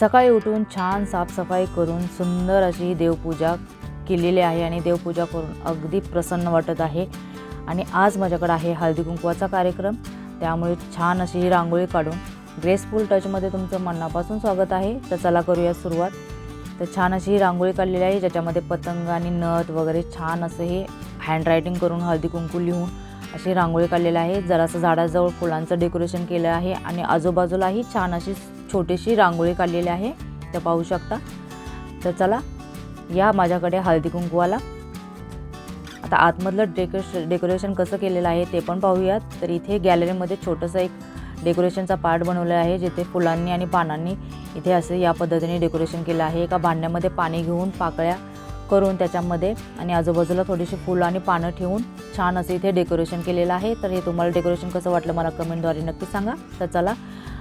सकाळी उठून छान साफसफाई करून सुंदर अशी ही देवपूजा केलेली आहे आणि देवपूजा करून अगदी प्रसन्न वाटत आहे. आणि आज माझ्याकडे आहे हळदी कुंकवाचा कार्यक्रम. त्यामुळे छान अशी ही रांगोळी काढून ग्रेसफुल टचमध्ये तुमचं मनापासून स्वागत आहे. तर चला करूया सुरुवात. तर छान अशी ही रांगोळी काढलेली आहे ज्याच्यामध्ये पतंग आणि नथ वगैरे छान असं हे हँडरायटिंग करून हळदी कुंकू लिहून अशी रांगोळी काढलेली आहे. जरासं झाडाजवळ फुलांचं डेकोरेशन केलं आहे आणि आजूबाजूलाही छान अशी छोटीशी रांगोळी काढलेली आहे. त्या पाहू शकता. तर चला या माझ्याकडे हळदी कुंकवाला. आता आतमधलं डेकोरेश डेकोरेशन कसं केलेलं आहे ते पण पाहूयात. तर इथे गॅलरीमध्ये छोटंसं एक डेकोरेशनचा पार्ट बनवलं आहे जिथे फुलांनी आणि पानांनी इथे असं या पद्धतीने डेकोरेशन केलं आहे. एका भांड्यामध्ये पाणी घेऊन पाकळ्या करून त्याच्यामध्ये आणि आजूबाजूला थोडीशी फुलं आणि पानं ठेवून छान असं इथे डेकोरेशन केलेलं आहे. तर हे तुम्हाला डेकोरेशन कसं वाटलं मला कमेंटद्वारे नक्की सांगा. तर चला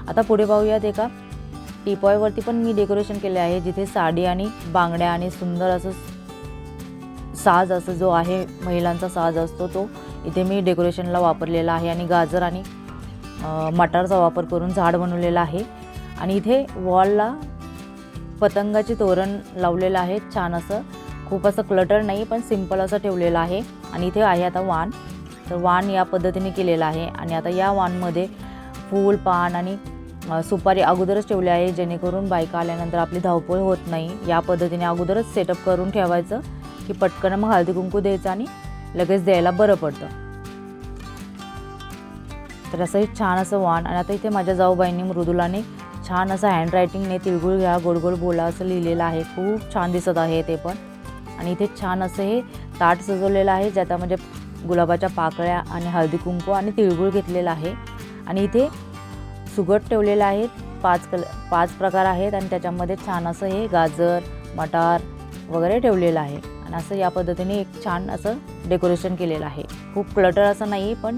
आता पुढे पाहूयात एका टीपॉयवरती पण मी डेकोरेशन केले आहे जिथे साडी आणि बांगड्या आणि सुंदर असं साज असं जो आहे महिलांचा साज असतो तो इथे मी डेकोरेशनला वापरलेला आहे आणि गाजर आणि मटारचा वापर करून झाड बनवलेलं आहे. आणि इथे वॉलला पतंगाचे तोरण लावलेलं आहे छान असं. खूप असं क्लटर नाही पण सिंपल असं ठेवलेलं आहे. आणि इथे आहे आता वाण. तर वाण या पद्धतीने केलेलं आहे. आणि आता या वाणमध्ये फूल पान आणि सुपारी अगोदरच ठेवले आहे जेणेकरून बायका आल्यानंतर आपली धावपळ होत नाही. या पद्धतीने अगोदरच सेटअप करून ठेवायचं की पटकन मग हळदी कुंकू द्यायचं आणि लगेच द्यायला बरं पडतं. तर असं हे छान असं वाण आणि आता इथे माझ्या जाऊबाईंनी मृदुलाने छान असं हँडरायटिंगने तिळगुळ घ्या गोड गोड बोला असं लिहिलेलं आहे. खूप छान दिसत आहे ते पण. आणि इथे छान असं हे ताट सजवलेलं आहे ज्यात म्हणजे गुलाबाच्या पाकळ्या आणि हळदी कुंकू आणि तिळगुळ घेतलेला आहे. आणि इथे सुगट ठेवलेलं आहे. पाच कल पाच प्रकार आहेत आणि त्याच्यामध्ये छान असं हे गाजर मटार वगैरे ठेवलेलं आहे. आणि असं या पद्धतीने एक छान असं डेकोरेशन केलेलं आहे. खूप क्लटर असं नाही पण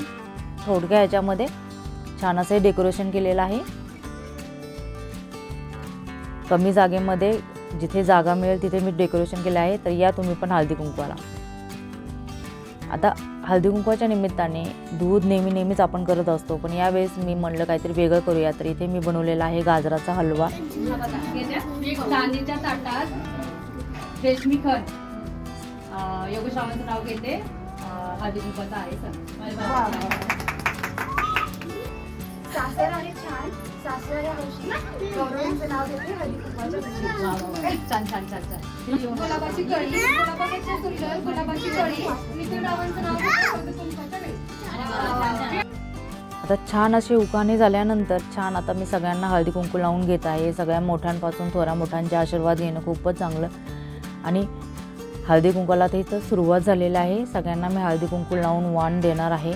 थोडक्या ह्याच्यामध्ये छान असं हे डेकोरेशन केलेलं आहे. कमी जागेमध्ये जिथे जागा मिळेल तिथे मी डेकोरेशन केलं आहे तर या तुम्ही पण हळदी कुंकवाला. आता हळदी कुंकवाच्या निमित्ताने दूध नेहमी नेहमीच आपण करत असतो पण यावेळेस मी म्हणलं काहीतरी वेगळं करूया. तर इथे मी बनवलेला आहे गाजराचा हलवा. चांदीच्या ताटात रेशमी खत. अं, योगेश नाव घेते. अं, हळदी कुंकवाचं आहे सर सासर आणि छान सासर या हौशी गौरवांचं नाव घेते. हळदी कुंकवाच्या दिवशी. छान छान छान छान गुलाबाची कळी गुलाबापेक्षा सुंदर गुलाबाची कळी मित्ररावांचं नाव घेते हळदी कुंकवाच्या वेळी. आता छान असे उकाणे झाल्यानंतर छान आता मी सगळ्यांना हळदी कुंकू लावून घेत आहे. सगळ्या मोठ्यांपासून थोड्या मोठ्यांचे आशीर्वाद घेणं खूपच चांगलं. आणि हळदी कुंकवाला तर इथं सुरुवात झालेली आहे. सगळ्यांना मी हळदी कुंकू लावून वाण देणार आहे.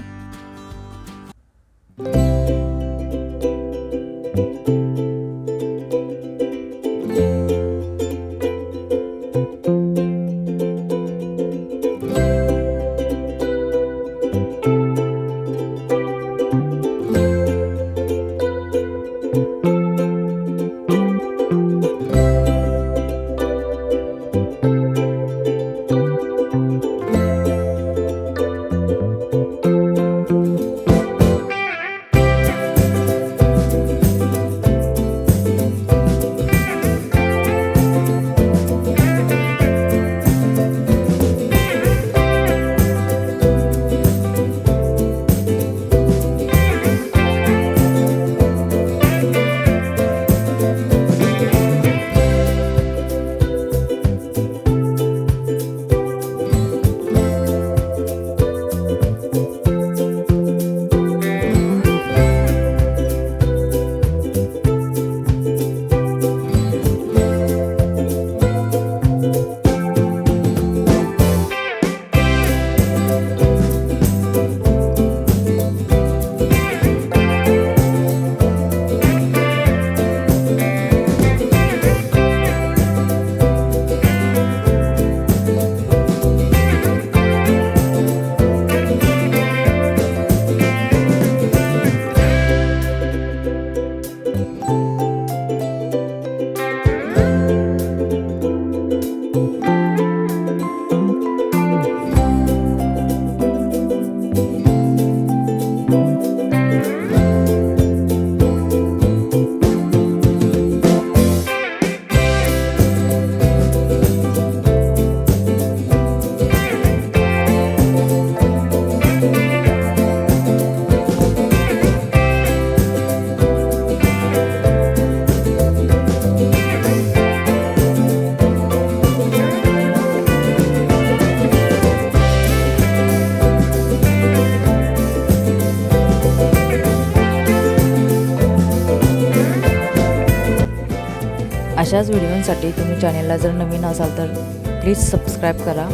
अशाच व्हिडिओंसाठी तुम्ही चॅनेलला जर नवीन असाल तर प्लीज सबस्क्राईब करा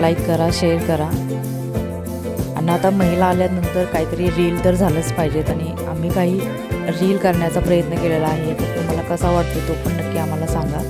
लाईक करा शेअर करा. आणि आता महिला आल्यानंतर काहीतरी रील तर झालंच पाहिजेत आणि आम्ही काही रील करण्याचा प्रयत्न केलेला आहे. तर तुम्हाला कसा वाटतो तो पण नक्की आम्हाला सांगा.